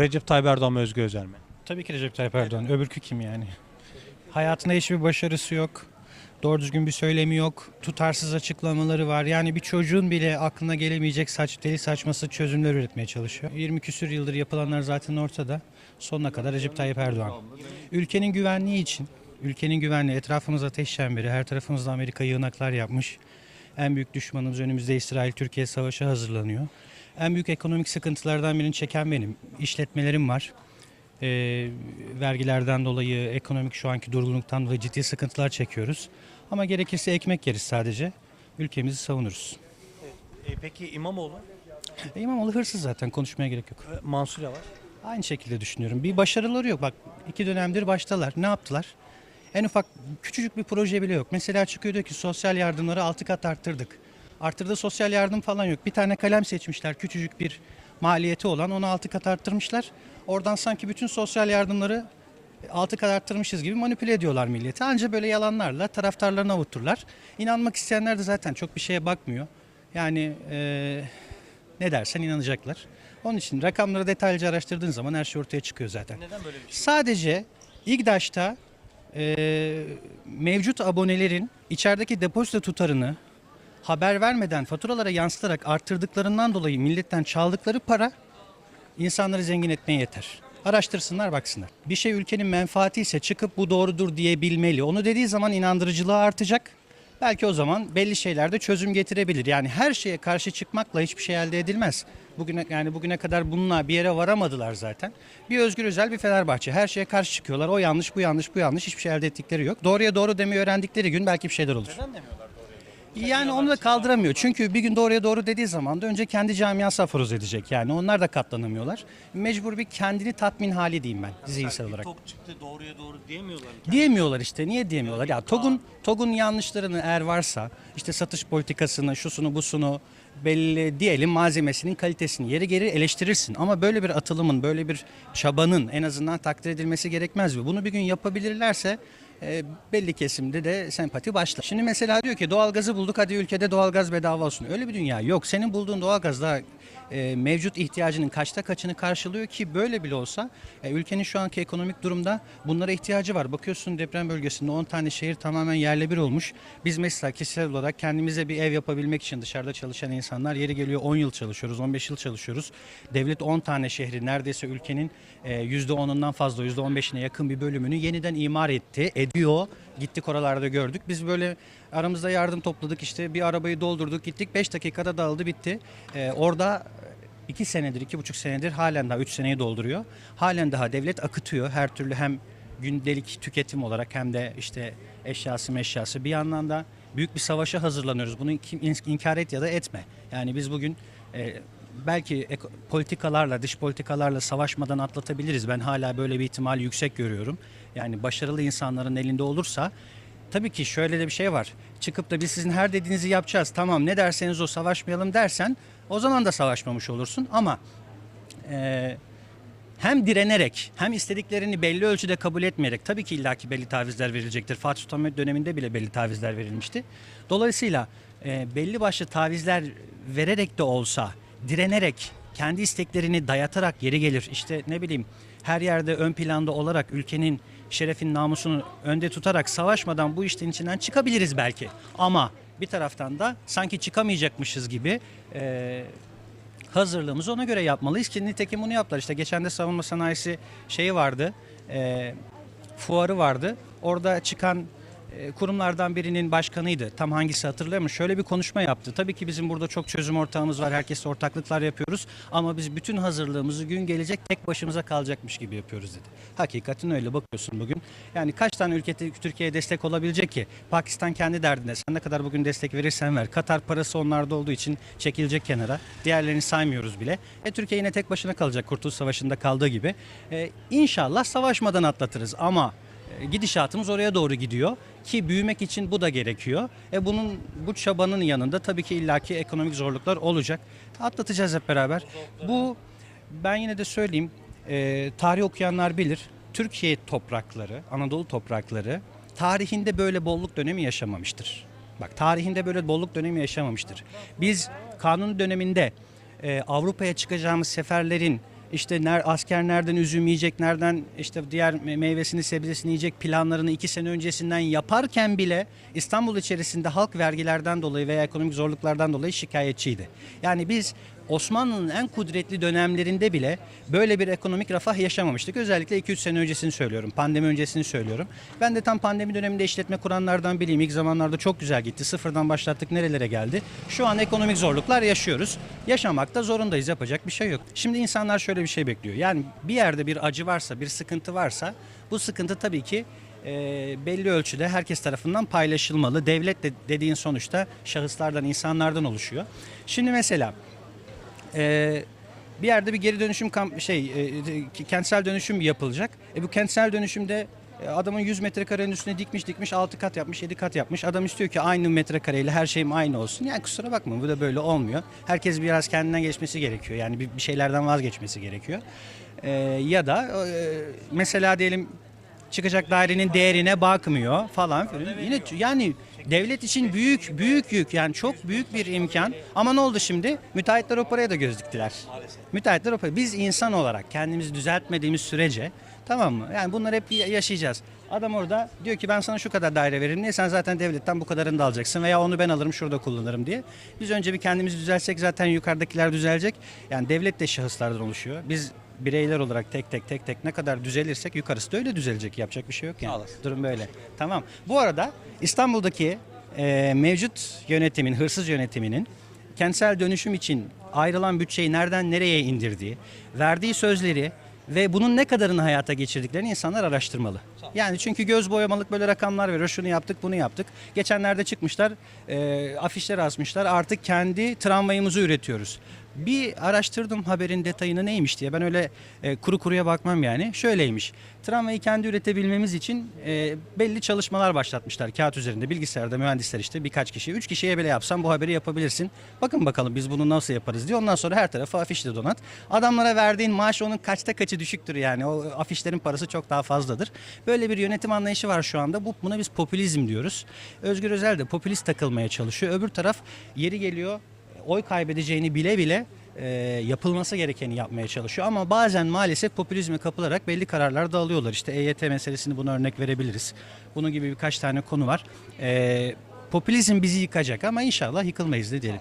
Recep Tayyip Erdoğan mı Özgür Özel mi? Tabii ki Recep Tayyip Erdoğan. Öbürkü kim yani? Hayatında hiçbir başarısı yok. Doğru düzgün bir söylemi yok. Tutarsız açıklamaları var. Yani bir çocuğun bile aklına gelemeyecek saç, deli saçması çözümler üretmeye çalışıyor. 20 küsür yıldır yapılanlar zaten ortada. Sonuna kadar Recep Tayyip Erdoğan. Ülkenin güvenliği için, ülkenin güvenliği, etrafımız ateş çemberi, her tarafımızda Amerika yığınaklar yapmış. En büyük düşmanımız önümüzde İsrail-Türkiye savaşı hazırlanıyor. En büyük ekonomik sıkıntılardan birini çeken benim. İşletmelerim var. Ee, vergilerden dolayı, ekonomik şu anki durgunluktan dolayı ciddi sıkıntılar çekiyoruz. Ama gerekirse ekmek yeriz sadece. Ülkemizi savunuruz. E, peki İmamoğlu? E, İmamoğlu hırsız zaten konuşmaya gerek yok. E, Mansur Yavaş? Aynı şekilde düşünüyorum. Bir başarıları yok. Bak iki dönemdir baştalar. Ne yaptılar? En ufak küçücük bir proje bile yok. Mesela çıkıyor diyor ki sosyal yardımları altı kat arttırdık. Arttırdığı sosyal yardım falan yok. Bir tane kalem seçmişler küçücük bir maliyeti olan onu altı kat arttırmışlar. Oradan sanki bütün sosyal yardımları altı kat arttırmışız gibi manipüle ediyorlar milleti. Anca böyle yalanlarla taraftarlarını avuturlar. İnanmak isteyenler de zaten çok bir şeye bakmıyor. Yani eee, ne dersen inanacaklar. Onun için rakamları detaylıca araştırdığın zaman her şey ortaya çıkıyor zaten. Neden böyle bir şey? Sadece İGDAŞ'ta e, mevcut abonelerin içerideki depozito tutarını haber vermeden faturalara yansıtarak arttırdıklarından dolayı milletten çaldıkları para insanları zengin etmeye yeter. Araştırsınlar baksınlar. Bir şey ülkenin menfaati ise çıkıp bu doğrudur diyebilmeli. Onu dediği zaman inandırıcılığı artacak. Belki o zaman belli şeylerde çözüm getirebilir. Yani her şeye karşı çıkmakla hiçbir şey elde edilmez. Bugüne yani bugüne kadar bununla bir yere varamadılar zaten. Bir Özgür Özel bir Fenerbahçe. Her şeye karşı çıkıyorlar. O yanlış, bu yanlış, bu yanlış. Hiçbir şey elde ettikleri yok. Doğruya doğru demeyi öğrendikleri gün belki bir şeyler olur. Neden demiyorlar? Yani onu da kaldıramıyor. Çünkü bir gün doğruya doğru dediği zaman da önce kendi camiası aforoz edecek. Yani onlar da katlanamıyorlar. Mecbur bir kendini tatmin hali diyeyim ben zihinsel olarak. Tok çıktı doğruya doğru diyemiyorlar? Diyemiyorlar işte. Niye diyemiyorlar? Ya TOG'un TOG'un yanlışlarını eğer varsa işte satış politikasını, şusunu, busunu belli diyelim malzemesinin kalitesini yeri geri eleştirirsin. Ama böyle bir atılımın, böyle bir çabanın en azından takdir edilmesi gerekmez mi? Bunu bir gün yapabilirlerse e, belli kesimde de sempati başlar. Şimdi mesela diyor ki doğalgazı bulduk hadi ülkede doğalgaz bedava olsun. Öyle bir dünya yok. Senin bulduğun doğalgaz da e, mevcut ihtiyacının kaçta kaçını karşılıyor ki böyle bile olsa e, ülkenin şu anki ekonomik durumda bunlara ihtiyacı var. Bakıyorsun deprem bölgesinde 10 tane şehir tamamen yerle bir olmuş. Biz mesela kişisel olarak kendimize bir ev yapabilmek için dışarıda çalışan insanlar yeri geliyor 10 yıl çalışıyoruz, 15 yıl çalışıyoruz. Devlet 10 tane şehri neredeyse ülkenin e, %10'undan fazla %15'ine yakın bir bölümünü yeniden imar etti, ediyor. Gittik oralarda gördük. Biz böyle aramızda yardım topladık işte bir arabayı doldurduk gittik 5 dakikada dağıldı bitti. E, orada iki senedir, iki buçuk senedir halen daha üç seneyi dolduruyor. Halen daha devlet akıtıyor her türlü hem gündelik tüketim olarak hem de işte eşyası meşyası. Bir yandan da büyük bir savaşa hazırlanıyoruz. Bunu kim in- inkar et ya da etme. Yani biz bugün e, belki politikalarla, dış politikalarla savaşmadan atlatabiliriz. Ben hala böyle bir ihtimal yüksek görüyorum. Yani başarılı insanların elinde olursa Tabii ki şöyle de bir şey var. Çıkıp da biz sizin her dediğinizi yapacağız. Tamam ne derseniz o savaşmayalım dersen o zaman da savaşmamış olursun. Ama e, hem direnerek hem istediklerini belli ölçüde kabul etmeyerek tabii ki illaki belli tavizler verilecektir. Fatih Sultan Mehmet döneminde bile belli tavizler verilmişti. Dolayısıyla e, belli başlı tavizler vererek de olsa direnerek kendi isteklerini dayatarak yeri gelir. İşte ne bileyim her yerde ön planda olarak ülkenin şerefin namusunu önde tutarak savaşmadan bu işin içinden çıkabiliriz belki. Ama bir taraftan da sanki çıkamayacakmışız gibi e, hazırlığımızı ona göre yapmalıyız ki nitekim bunu yaptılar. İşte geçen de savunma sanayisi şeyi vardı, e, fuarı vardı. Orada çıkan kurumlardan birinin başkanıydı. Tam hangisi hatırlayamıyorum. Şöyle bir konuşma yaptı. Tabii ki bizim burada çok çözüm ortağımız var. Herkesle ortaklıklar yapıyoruz. Ama biz bütün hazırlığımızı gün gelecek tek başımıza kalacakmış gibi yapıyoruz dedi. Hakikaten öyle bakıyorsun bugün. Yani kaç tane ülke Türkiye'ye destek olabilecek ki? Pakistan kendi derdinde. Sen ne kadar bugün destek verirsen ver. Katar parası onlarda olduğu için çekilecek kenara. Diğerlerini saymıyoruz bile. E Türkiye yine tek başına kalacak Kurtuluş Savaşı'nda kaldığı gibi. E, inşallah savaşmadan atlatırız ama gidişatımız oraya doğru gidiyor ki büyümek için bu da gerekiyor. E bunun bu çabanın yanında tabii ki illaki ekonomik zorluklar olacak. Atlatacağız hep beraber. Bu ben yine de söyleyeyim e, tarih okuyanlar bilir. Türkiye toprakları, Anadolu toprakları tarihinde böyle bolluk dönemi yaşamamıştır. Bak tarihinde böyle bolluk dönemi yaşamamıştır. Biz kanun döneminde e, Avrupa'ya çıkacağımız seferlerin işte ner, asker nereden üzüm yiyecek, nereden işte diğer me- meyvesini, sebzesini yiyecek planlarını iki sene öncesinden yaparken bile İstanbul içerisinde halk vergilerden dolayı veya ekonomik zorluklardan dolayı şikayetçiydi. Yani biz Osmanlı'nın en kudretli dönemlerinde bile böyle bir ekonomik refah yaşamamıştık. Özellikle 2-3 sene öncesini söylüyorum. Pandemi öncesini söylüyorum. Ben de tam pandemi döneminde işletme kuranlardan biriyim. İlk zamanlarda çok güzel gitti. Sıfırdan başlattık nerelere geldi. Şu an ekonomik zorluklar yaşıyoruz. Yaşamakta zorundayız. Yapacak bir şey yok. Şimdi insanlar şöyle bir şey bekliyor. Yani bir yerde bir acı varsa, bir sıkıntı varsa bu sıkıntı tabii ki e, belli ölçüde herkes tarafından paylaşılmalı. Devlet de dediğin sonuçta şahıslardan, insanlardan oluşuyor. Şimdi mesela e, bir yerde bir geri dönüşüm kamp- şey e, kentsel dönüşüm yapılacak. E, bu kentsel dönüşümde e, adamın 100 metrekarenin üstüne dikmiş dikmiş 6 kat yapmış 7 kat yapmış. Adam istiyor ki aynı metrekareyle her şeyim aynı olsun. Yani kusura bakma bu da böyle olmuyor. Herkes biraz kendinden geçmesi gerekiyor. Yani bir, bir şeylerden vazgeçmesi gerekiyor. E, ya da e, mesela diyelim çıkacak dairenin değerine bakmıyor falan filan. Yine yani devlet için büyük büyük yük yani çok büyük bir imkan. Ama ne oldu şimdi? Müteahhitler o paraya da göz diktiler. Müteahhitler o paraya. Biz insan olarak kendimizi düzeltmediğimiz sürece tamam mı? Yani bunları hep ya- yaşayacağız. Adam orada diyor ki ben sana şu kadar daire veririm. Niye sen zaten devletten bu kadarını da alacaksın veya onu ben alırım şurada kullanırım diye. Biz önce bir kendimizi düzelsek zaten yukarıdakiler düzelecek. Yani devlet de şahıslardan oluşuyor. Biz bireyler olarak tek tek tek tek ne kadar düzelirsek yukarısı da öyle düzelecek. Yapacak bir şey yok yani. Durum böyle. Tamam. Bu arada İstanbul'daki e, mevcut yönetimin, hırsız yönetiminin kentsel dönüşüm için ayrılan bütçeyi nereden nereye indirdiği, verdiği sözleri ve bunun ne kadarını hayata geçirdiklerini insanlar araştırmalı. Yani çünkü göz boyamalık böyle rakamlar veriyor. Şunu yaptık, bunu yaptık. Geçenlerde çıkmışlar, e, afişler asmışlar. Artık kendi tramvayımızı üretiyoruz. Bir araştırdım haberin detayını neymiş diye. Ben öyle e, kuru kuruya bakmam yani. Şöyleymiş. Tramvayı kendi üretebilmemiz için e, belli çalışmalar başlatmışlar kağıt üzerinde. Bilgisayarda mühendisler işte birkaç kişi. Üç kişiye bile yapsam bu haberi yapabilirsin. Bakın bakalım biz bunu nasıl yaparız diye. Ondan sonra her tarafı afişle donat. Adamlara verdiğin maaş onun kaçta kaçı düşüktür yani. O afişlerin parası çok daha fazladır. Böyle bir yönetim anlayışı var şu anda. Bu Buna biz popülizm diyoruz. Özgür Özel de popülist takılmaya çalışıyor. Öbür taraf yeri geliyor oy kaybedeceğini bile bile e, yapılması gerekeni yapmaya çalışıyor. Ama bazen maalesef popülizme kapılarak belli kararlar da alıyorlar. İşte EYT meselesini buna örnek verebiliriz. Bunun gibi birkaç tane konu var. E, popülizm bizi yıkacak ama inşallah yıkılmayız da diyelim.